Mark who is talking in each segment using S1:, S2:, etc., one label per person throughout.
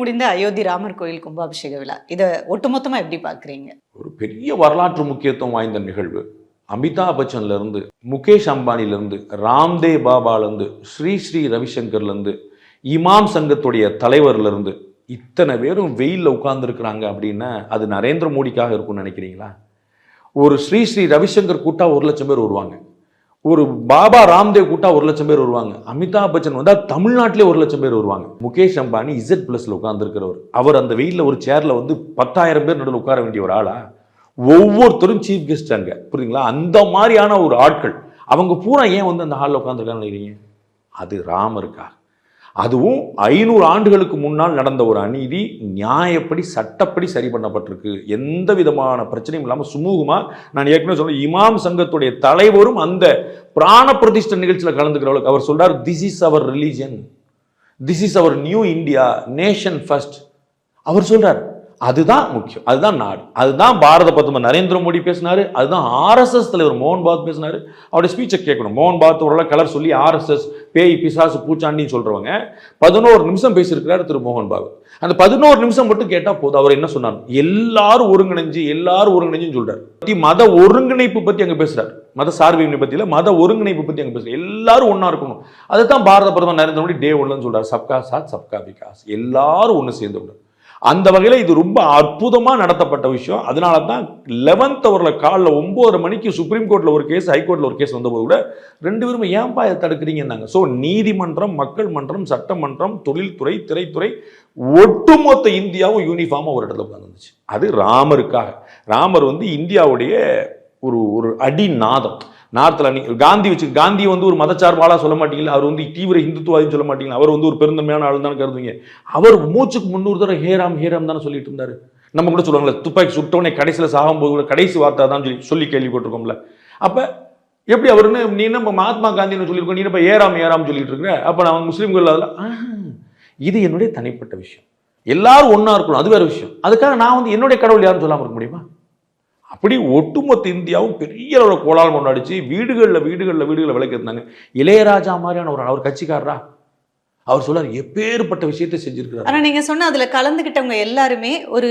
S1: முடிந்த அயோத்தி ராமர் கோயில் கும்பாபிஷேக விழா. இதை ஒட்டுமொத்தமாக எப்படி பார்க்குறீங்க?
S2: ஒரு பெரிய வரலாற்று முக்கியத்துவம் வாய்ந்த நிகழ்வு. அமிதாப் பச்சன்லேருந்து முகேஷ் அம்பானிலேருந்து ராம்தேவ் பாபால ஸ்ரீ ஸ்ரீ ரவிசங்கர்லேருந்து இமாம் சங்கத்துடைய தலைவர்லேருந்து இத்தனை பேரும் வெயிலில் உட்கார்ந்துருக்குறாங்க அப்படின்னா அது நரேந்திர மோடிக்காக இருக்கும்னு நினைக்கிறீங்களா? ஒரு ஸ்ரீ ஸ்ரீ ரவிசங்கர் கூட்டா ஒரு லட்சம் பேர் வருவாங்க. ஒரு பாபா ராம்தேவ் கூட்டா ஒரு லட்சம் பேர் வருவாங்க. அமிதாப் பச்சன் வந்தா தமிழ்நாட்டிலே ஒரு லட்சம் பேர் வருவாங்க. முகேஷ் அம்பானி இசட் பிளஸ்ல உட்கார்ந்துருக்கிறவர். அவர் அந்த வெயில்ல ஒரு சேர்ல வந்து பத்தாயிரம் பேர் நடுவில் உட்கார வேண்டிய ஒரு ஆளா? ஒவ்வொருத்தரும் சீஃப் கெஸ்ட் அங்க. புரியுதுங்களா? அந்த மாதிரியான ஒரு ஆட்கள். அவங்க பூரா ஏன் வந்து அந்த ஹாலில் உட்காந்துருக்காங்கன்னு நினைக்கிறீங்க? அது ராமருக்காக அதுவும் ஐநூறு ஆண்டுகளுக்கு முன்னால் நடந்த ஒரு அநீதி நியாயப்படி சட்டப்படி சரி பண்ணப்பட்டிருக்கு. எந்த விதமான பிரச்சனையும் இல்லாமல் சுமூகமாக நான் ஏற்கனவே சொன்ன இமாம் சங்கத்துடைய தலைவரும் அந்த பிராண பிரதிஷ்ட நிகழ்ச்சியில் கலந்துக்கிறவளுக்கு அவர் சொல்றார் this is our religion this is our new India nation first அவர் சொல்றார் அதுதான் முக்கியம். அதுதான் நாடு. அதுதான் பாரத பிரதமர் நரேந்திர மோடி பேசினாரு. அதுதான் ஆர்எஸ்எஸ் தலைவர் மோகன் பாத் பேசினாரு. அவருடைய ஸ்பீச்சை கேட்கணும். மோகன் பாத் ஒரு கலர் சொல்லி ஆர்எஸ்எஸ் பேய் பிசாசு பூச்சாண்டின்னு சொல்றவங்க பதினோரு நிமிஷம் பேசியிருக்கிறாரு திரு மோகன் பாபு அந்த பதினோரு நிமிஷம் மட்டும் கேட்டால் போதும். அவர் என்ன சொன்னார்? எல்லாரும் ஒருங்கிணைஞ்சு எல்லாரும் ஒருங்கிணைஞ்சுன்னு சொல்றாரு. பற்றி மத ஒருங்கிணைப்பு பற்றி அங்கே பேசுறாரு. மத சார்பின்மை பற்றியில் மத ஒருங்கிணைப்பு பற்றி அங்கே பேசுறாரு. எல்லாரும் ஒன்றா இருக்கணும். அதுதான் பாரத பிரதமர் நரேந்திர மோடி டே ஒன்றுன்னு சொல்கிறார் சப்கா சாத் சப்கா விகாஸ். எல்லாரும் ஒன்று சேர்ந்து விடுறாரு அந்த வகையில் இது ரொம்ப அற்புதமாக நடத்தப்பட்ட விஷயம். அதனால தான் லெவன்த் அவரில் காலில் ஒம்பது மணிக்கு சுப்ரீம் கோர்ட்டில் ஒரு கேஸ் ஹைகோர்ட்டில் ஒரு கேஸ் வந்தபோது கூட ரெண்டு பேரும் ஏன்பா இதை தடுக்கிறீங்கன்னாங்க? ஸோ நீதிமன்றம் மக்கள் மன்றம் சட்டமன்றம் தொழில்துறை திரைத்துறை ஒட்டுமொத்த இந்தியாவும் யூனிஃபார்மாக ஒரு இடத்துல உட்காந்துருந்துச்சு அது ராமருக்காக. ராமர் வந்து இந்தியாவுடைய ஒரு ஒரு அடி நாதம் நார்த்தில் நீ காந்தி வச்சு காந்தி வந்து ஒரு மதச்சார்பாலாக சொல்ல மாட்டீங்களா? அவர் வந்து தீவிர இந்துத்துவாதின்னு சொல்ல மாட்டீங்களா? அவர் வந்து ஒரு பெருந்தன்மையான ஆள் தான் கருதுவீங்க. அவர் மூச்சுக்கு முன்னூறு தடவை ஹேராம் ஹேராம் தானே சொல்லிட்டு இருந்தாரு. நம்ம கூட சொல்லுவாங்களே துப்பாக்கி சுட்டவனே கடைசியில் சாகும்போது கூட கடைசி வார்த்தை தான் சொல்லி சொல்லி கேள்விப்பட்டிருக்கோம்ல. அப்போ எப்படி அவருன்னு நீ என்ன மகாத்மா காந்தின்னு சொல்லியிருக்கோம் நீ இப்போ ஏறாம் ஏறாம் சொல்லிட்டு இருக்கிற? அப்போ நான் முஸ்லீம்கள் அதில் இது என்னுடைய தனிப்பட்ட விஷயம். எல்லாரும் ஒன்றா இருக்கணும் அது வேற விஷயம். அதுக்காக நான் வந்து என்னுடைய கடவுள் யாருன்னு சொல்லாமல் இருக்க முடியுமா? அப்படி ஒட்டுமொத்த இந்தியாவும் பெரிய அளவில் கோலால் கொண்டாடிச்சு வீடுகளில் வீடுகளில் வீடுகளில் விளக்கிருந்தாங்க இளையராஜா மாதிரியான ஒரு அவர் கட்சிக்காரரா? அவர் சொல்றாரு எப்பேற்பட்ட விஷயத்தை செஞ்சிருக்கிறார்.
S1: ஆனா நீங்க சொன்ன அதுல கலந்துகிட்டவங்க எல்லாருமே ஒரு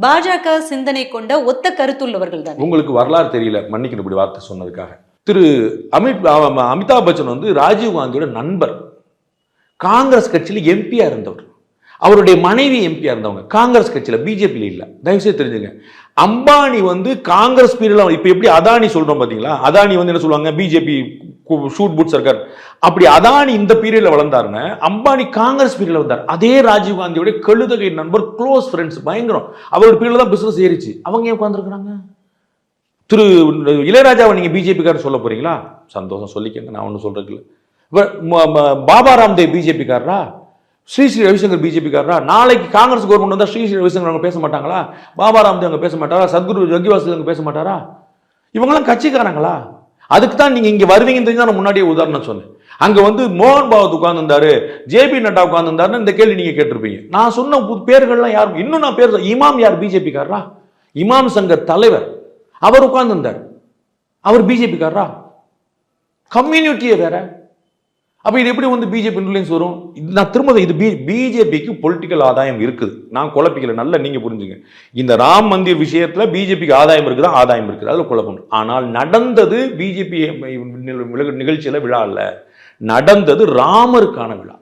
S1: பாஜக சிந்தனை கொண்ட ஒத்த கருத்துள்ளவர்கள் தான்.
S2: உங்களுக்கு வரலாறு தெரியல மன்னிக்கணும் இப்படி வார்த்தை சொன்னதுக்காக. திரு அமித் அமிதாப் பச்சன் வந்து ராஜீவ் காந்தியோட நண்பர். காங்கிரஸ் கட்சியில் எம்பியா இருந்தவர். அவருடைய மனைவி எம்பியாக இருந்தவங்க. காங்கிரஸ் கட்சியில் பிஜேபியில் இல்லை. தயவுசெய்து தெரிஞ்சுங்க. அம்பானி வந்து காங்கிரஸ் பீரியடில் இப்போ எப்படி அதானி சொல்கிறோம் பார்த்தீங்களா அதானி வந்து என்ன சொல்லுவாங்க? பிஜேபி ஷூட் புட் சர்க்கார் அப்படி அதானி இந்த பீரியடில் வளர்ந்தாருன்னு அம்பானி காங்கிரஸ் பீரியடில் வந்தார். அதே ராஜீவ் காந்தியோட கழுதகை நண்பர் க்ளோஸ் ஃப்ரெண்ட்ஸ் பயங்கரம். அவரோட பீரியடில் தான் பிஸ்னஸ் ஏறிச்சு. அவங்க ஏன் திரு இளையராஜாவை நீங்கள் பிஜேபிக்காரர் சொல்ல போகிறீங்களா சந்தோஷம் சொல்லிக்கங்க. நான் ஒன்றும் சொல்கிறதுக்கு இல்லை. பாபா ராம்தேவ் பிஜேபிக்காரரா ஸ்ரீ ஸ்ரீ ரவிசங்கர் பிஜேபிக்காரா நாளைக்கு காங்கிரஸ் கவர்மெண்ட் வந்தால் ஸ்ரீ ஸ்ரீ ரவிசங்கர் அவங்க பேச மாட்டாங்களா? பாபா ராம்தேவ் அவங்க பேச மாட்டாரா? சத்குரு ஜக்கிவாசு அவங்க பேச மாட்டாரா? இவங்கெல்லாம் கட்சிக்காரங்களா? அதுக்கு தான் நீங்கள் இங்கே வருவீங்கன்னு தெரிஞ்சு நான் முன்னாடியே உதாரணம் சொன்னேன். அங்கே வந்து மோகன் பாவத் உட்கார்ந்துருந்தாரு ஜேபி நட்டா உட்கார்ந்துருந்தாருன்னு இந்த கேள்வி நீங்கள் கேட்டிருப்பீங்க. நான் சொன்ன பு- பேர்கள்லாம் யாரும் இன்னும் நான் பேர் இமாம் யார்? பிஜேபிக்காரரா? இமாம் சங்க தலைவர். அவர் உட்கார்ந்துருந்தார். அவர் பிஜேபிக்காரரா? கம்யூனிட்டியே வேற. அப்போ இது எப்படி வந்து பிஜேபி இன்ஃப்ளூயன்ஸ் வரும்? இது நான் திரும்ப இது பி பிஜேபிக்கு பொலிட்டிக்கல் ஆதாயம் இருக்குது. நான் குழப்பிக்கல. நல்லா நீங்கள் புரிஞ்சுங்க. இந்த ராம் மந்திர் விஷயத்தில் பிஜேபிக்கு ஆதாயம் இருக்குதா? ஆதாயம் இருக்குது. அதில் குழப்பம் ஆனால் நடந்தது பிஜேபி நிகழ்ச்சியில் விழா இல்லை. நடந்தது ராமருக்கான விழா.